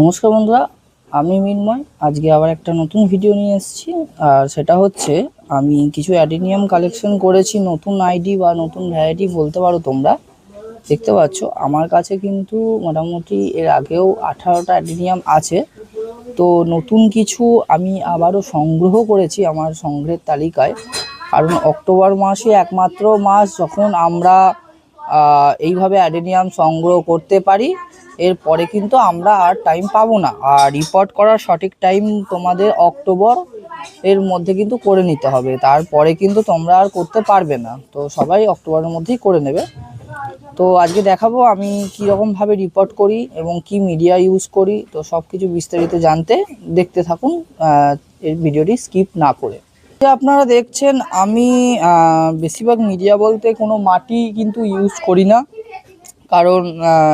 নমস্কার বন্ধুরা, আমি মিনময়। আজকে আবার একটা নতুন ভিডিও নিয়ে এসেছি। আর সেটা হচ্ছে, আমি কিছু অ্যাডিনিয়াম কালেকশন করেছি, নতুন আইডি বা নতুন ভ্যারাইটি বলতে পারো তোমরা। দেখতে পাচ্ছ, আমার কাছে কিন্তু মোটামুটি এর আগেও আঠারোটা অ্যাডিনিয়াম আছে। তো নতুন কিছু আমি আবারও সংগ্রহ করেছি আমার সংগ্রহের তালিকায়। কারণ অক্টোবর মাসে একমাত্র মাস যখন আমরা এইভাবে অ্যাডেনিয়াম সংগ্রহ করতে পারি। এরপরে কিন্তু আমরা আর টাইম পাবো না। আর রিপোর্ট করার সঠিক টাইম তোমাদের অক্টোবর এর মধ্যে কিন্তু করে নিতে হবে। তারপরে কিন্তু তোমরা আর করতে পারবে না। তো সবাই অক্টোবরের মধ্যেই করে নেবে। তো আজকে দেখাবো আমি কি রকম ভাবে রিপোর্ট করি এবং কি মিডিয়া ইউজ করি। তো সব কিছু বিস্তারিত জানতে দেখতে থাকুন। এই ভিডিওটি স্কিপ না করে। আপনারা দেখছেন, আমি বেশিরভাগ মিডিয়া বলতে কোনো মাটি কিন্তু ইউজ করি না। কারণ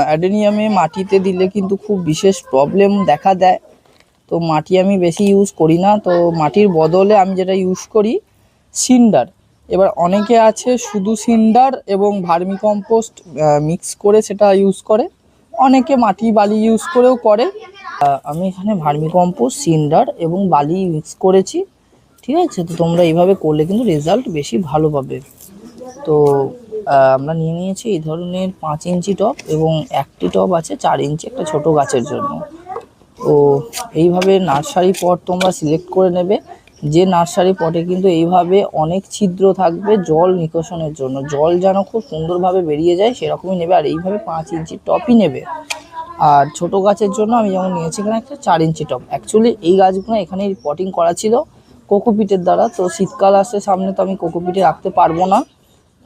অ্যাডেনিয়ামে মাটিতে দিলে কিন্তু খুব বিশেষ প্রবলেম দেখা দেয়। তো মাটি আমি বেশি ইউজ করি না। তো মাটির বদলে আমি যেটা ইউজ করি, সিন্ডার। এবার অনেকে আছে শুধু সিন্ডার এবং ভার্মি কম্পোস্ট মিক্স করে সেটা ইউজ করে। অনেকে মাটি বালি ইউজ করেও করে। আমি এখানে ভার্মি কম্পোস্ট সিন্ডার এবং বালি মিক্স করেছি। ঠিক আছে? তো তোমরা এইভাবে করলে কিন্তু রেজাল্ট বেশি ভালো পাবে। তো আমরা নিয়ে নিয়েছি এই ধরনের পাঁচ ইঞ্চি টপ এবং একটি টব আছে চার ইঞ্চি একটা ছোট গাছের জন্য। তো, এইভাবে নার্সারি পট তোমরা সিলেক্ট করে নেবে। যে নার্সারি পটে কিন্তু এইভাবে অনেক ছিদ্র থাকবে জল নিকশনের জন্য। জল যেন খুব সুন্দরভাবে বেরিয়ে যায় সেরকমই নেবে আর এইভাবে পাঁচ ইঞ্চি টপই নেবে। আর ছোট গাছের জন্য আমি যেমন নিয়েছি এখানে একটা চার ইঞ্চি টপ। অ্যাকচুয়ালি এই গাছগুলো এখানে পটিং করা ছিল। কোকোপিটের দ্বারা, তো শীতকাল আসছে সামনে তো আমি কোকোপিটে রাখতে পারব না।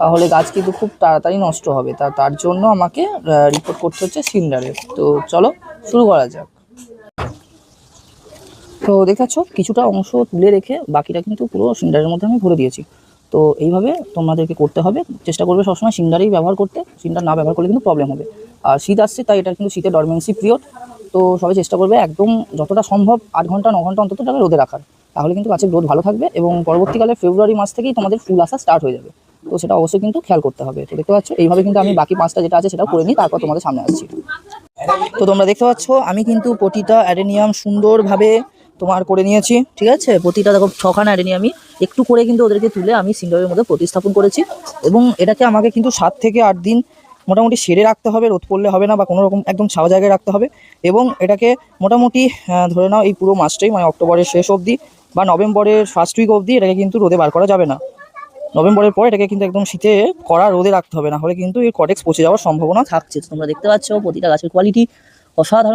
তাহলে গাছ কিন্তু খুব তাড়াতাড়ি নষ্ট হবে। তা, তার জন্য আমাকে রিপোর্ট করতে হচ্ছে সিন্ডারে। তো চলো, শুরু করা যাক। তো দেখাচ্ছ কিছুটা অংশ তুলে রেখে বাকিটা কিন্তু পুরো সিন্ডারের মধ্যে আমি ভরে দিয়েছি। তো এইভাবে তোমাদেরকে করতে হবে। চেষ্টা করবে সবসময় সিন্ডারেই ব্যবহার করতে। সিন্ডার না ব্যবহার করলে কিন্তু প্রবলেম হবে। আর শীত আসছে, তাই এটা কিন্তু শীতের ডরমেন্সি পিরিয়ড তো সবাই চেষ্টা করবে একদম যতটা সম্ভব আট ঘণ্টা, ন ঘণ্টা অন্তত টাকা রোদে রাখার। তাহলে কিন্তু গাছের গ্রোথ ভালো থাকবে এবং পরবর্তীকালে ফেব্রুয়ারি মাস থেকেই তোমাদের ফুল আসা স্টার্ট হয়ে যাবে। তো সেটা অবশ্যই কিন্তু খেয়াল করতে হবে। তো দেখতে পাচ্ছ, এইভাবে কিন্তু আমি বাকি পাঁচটা যেটা আছে সেটা করে নিই তারপর তোমাদের সামনে আসছি। তো তোমরা দেখতে পাচ্ছ, আমি কিন্তু প্রতিটা অ্যাডেনিয়াম সুন্দরভাবে তোমার করে নিয়েছি, ঠিক আছে? প্রতিটা দেখো, ছখানা অ্যাডেনিয়ামই একটু করে কিন্তু ওদেরকে তুলে আমি সিন্ডারের মধ্যে প্রতিস্থাপন করেছি এবং এটাকে আমাকে কিন্তু সাত থেকে আট দিন মোটামুটি সেরে রাখতে হবে, রোদ পড়লে হবে না বা কোনো রকম একদম ছাওয়া জায়গায় রাখতে হবে। এবং এটাকে মোটামুটি ধরে নাও এই পুরো মাসটাই মানে অক্টোবরের শেষ অবধি বা নভেম্বরের ফার্স্ট উইক অবধি এটাকে কিন্তু রোদে বার করা যাবে না। নভেম্বরের পর এটাকে কিন্তু একদম শীতে কড়া রোদে রাখতে হবে, না হলে কিন্তু এর কটেক্স পচে যাওয়ার সম্ভাবনা থাকছে। তোমরা দেখতে পাচ্ছ, প্রতিটা গাছের কোয়ালিটি অসাধারণ।